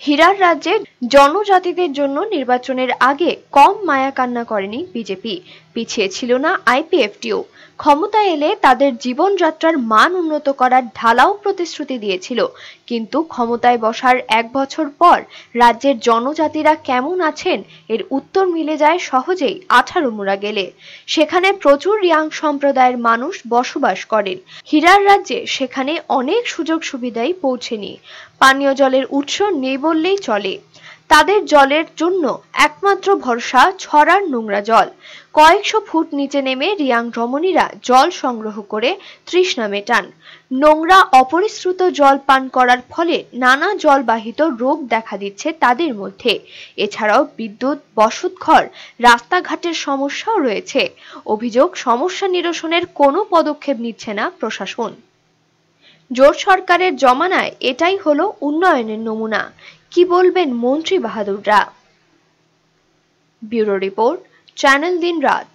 হীরার রাজ্যে জনজাতিদের জন্য নির্বাচনের আগে কম মায়া কান্না করেনি বিজেপি। পিছিয়ে ছিল না আইপিএফটিও। ক্ষমতায় এলে তাদের জীবনযাত্রার মান উন্নত করার ঢালাও প্রতিশ্রুতি দিয়েছিল। কিন্তু ক্ষমতায় বসার এক বছর পর রাজ্যের জনজাতিরা কেমন আছেন এর উত্তর মিলে যায় সহজেই আঠারো মুড়া গেলে। সেখানে প্রচুর রিয়াং সম্প্রদায়ের মানুষ বসবাস করেন। হীরার রাজ্যে সেখানে অনেক সুযোগ সুবিধাই পৌঁছেনি। পানীয় জলের উৎস নেই বললেই চলে। তাদের জলের জন্য একমাত্র ভরসা ছড়ার নোংরা জল। কয়েকশো ফুট নিচে নেমে রিয়াং রমণীরা জল সংগ্রহ করে তৃষ্ণা মেটান। নোংরা অপরিশ্রুত জল পান করার ফলে নানা জলবাহিত রোগ দেখা দিচ্ছে তাদের মধ্যে। এছাড়াও বিদ্যুৎ, বসতঘর, রাস্তাঘাটের সমস্যাও রয়েছে। অভিযোগ, সমস্যা নিরসনের কোনো পদক্ষেপ নিচ্ছে না প্রশাসন। জোট সরকারের জমানায় এটাই হলো উন্নয়নের নমুনা। কি বলবেন মন্ত্রী বাহাদুররা? ব্যুরো রিপোর্ট চ্যানেল দিন রাত।